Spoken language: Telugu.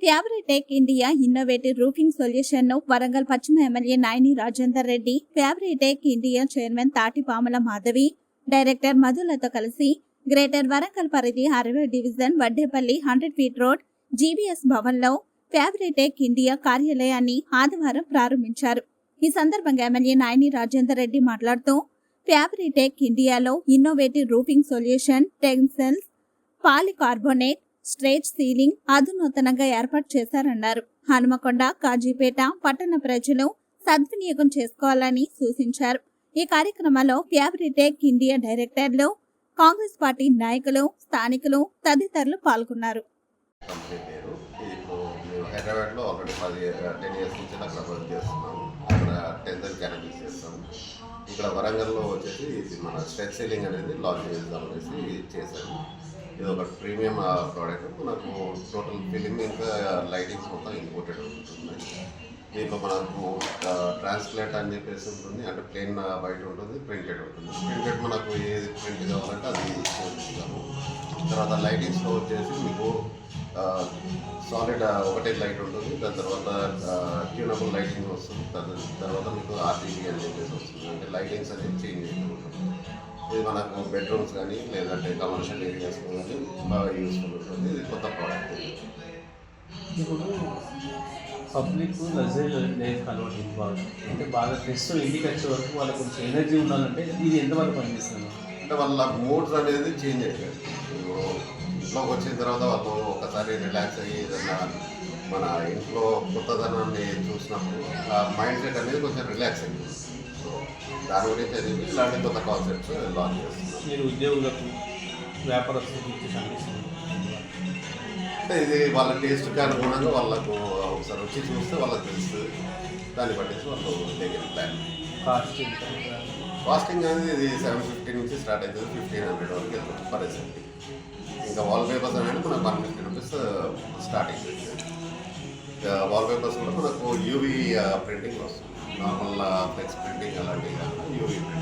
ఫేవరెటెక్ ఇండియా ఇన్నోవేటివ్ రూఫింగ్ సొల్యూషన్ను వరంగల్ పశ్చిమ MLA Nayini Rajender Reddy Favoritech India chairman Tatipamula Madhavi director మధులతో కలిసి గ్రేటర్ వరంగల్ పరిధి అరవై division Vaddepally hundred feet road GBS భవన్లో ఫేవరెటెక్ ఇండియా కార్యాలయాన్ని ఆదివారం ప్రారంభించారు ఈ సందర్భంగా ఎమ్మెల్యే నాయని రాజేందర్ రెడ్డి మాట్లాడుతూ ఫేవరెటెక్ ఇండియాలో innovative roofing solution టెన్సెల్స్ polycarbonate straight ceiling అధునూతనంగా ఏర్పాటు చేశారన్నారు. హనుమకొండ కాజీపేట పట్టణ ప్రజలు సద్వినియోగం చేసుకోవాలని సూచించారు. ఈ కార్యక్రమంలో ఫ్యాబ్రిటెక్ ఇండియా డైరెక్టర్లు కాంగ్రెస్ పార్టీ నాయకులు స్థానికులు తదితరులు పాల్గొన్నారు. హైదరాబాద్లో ఆల్రెడీ పది టెన్ ఇయర్స్ నుంచి అక్కడ వర్క్ చేస్తున్నాము అక్కడ టెన్త్ క్యానబీస్ చేస్తాము ఇక్కడ వరంగల్లో వచ్చేసి మన స్ట్రెచ్ సీలింగ్ అనేది లాంచ్ చేద్దాం అనేసి చేశాము ఇది ఒక ప్రీమియం ప్రోడక్ట్. మనకు టోటల్ ఫిలిం ఇంకా లైటింగ్స్ మొత్తం ఇంపోర్టెడ్ ఉంటుంది. దీంట్లో మనకు ట్రాన్స్లేట్ అని చెప్పేసి ఉంటుంది. అంటే ప్లెయిన్ వైట్ ఉంటుంది ప్రింటెడ్ ఉంటుంది. ప్రింటెడ్ మనకు ఏది ప్రింట్ కావాలంటే అది చేస్తాము. తర్వాత లైటింగ్స్లో వచ్చేసి మీకు సాలిడ్ ఒకటే లైట్ ఉంటుంది. దాని తర్వాత ట్యూనబుల్ లైటింగ్ వస్తుంది. దాని తర్వాత మీకు ఆర్టీబీ అని చెప్పేసి వస్తుంది. అంటే లైటింగ్స్ అనేది చేంజ్ ఉంటుంది. మనకు బెడ్రూమ్స్ కానీ లేదంటే కమర్షియల్ ఏరియాస్ కానీ బాగా యూస్ఫుల్ ఉంటుంది. ఇది కొత్త ప్రోడక్ట్ ఇప్పుడు పబ్లిక్ లగ్జరీ లైఫ్ అలవాటు ఇది బాగా అంటే బాగా స్ట్రెస్ ఇంటికి వచ్చే వరకు వాళ్ళకి కొంచెం ఎనర్జీ ఉండాలంటే ఇది ఎంతవరకు పనిచేస్తుంది? అంటే వాళ్ళ మూడ్స్ అనేది చేంజ్ ఇప్పుడు ఇంట్లోకి వచ్చిన తర్వాత వాళ్ళు ఒకసారి రిలాక్స్ అయ్యి ఏదన్నా మన ఇంట్లో కొత్తదనాన్ని చూసినప్పుడు ఆ మైండ్ సెట్ అనేది కొంచెం రిలాక్స్ అయిపోతుంది సో దాని గురించి అనేది ఇలాంటి కొత్త కాన్సెప్ట్స్ లాంచ్ చేస్తున్నాం మీరు ఉద్యోగులకు వ్యాపారస్తులకు ఇచ్చే సందేశం అంటే ఇది వాళ్ళ టేస్ట్కి అనుగుణంగా వాళ్ళకు ఒకసారి వచ్చి చూస్తే వాళ్ళకి తెలుస్తుంది దాన్ని బట్టి వాళ్ళు దగ్గర ప్లాన్ కాస్ట్ ఎంత? కాస్టింగ్ అనేది ఇది సెవెన్ ఫిఫ్టీ నుంచి స్టార్ట్ అవుతుంది. ఫిఫ్టీన్ హండ్రెడ్ వరకు వెళ్తుంది పర్ ఇంకా వాల్ పేపర్స్ అనేది మనకు వన్ ఫిఫ్టీ రూపీస్ స్టార్టింగ్ ఇంకా వాల్ పేపర్స్ కూడా మనకు యూవీ ప్రింటింగ్ వస్తుంది. నార్మల్ ఫ్లెక్స్ ప్రింటింగ్ అలాంటివి యూవీ ప్రింటింగ్ ఇస్తుంది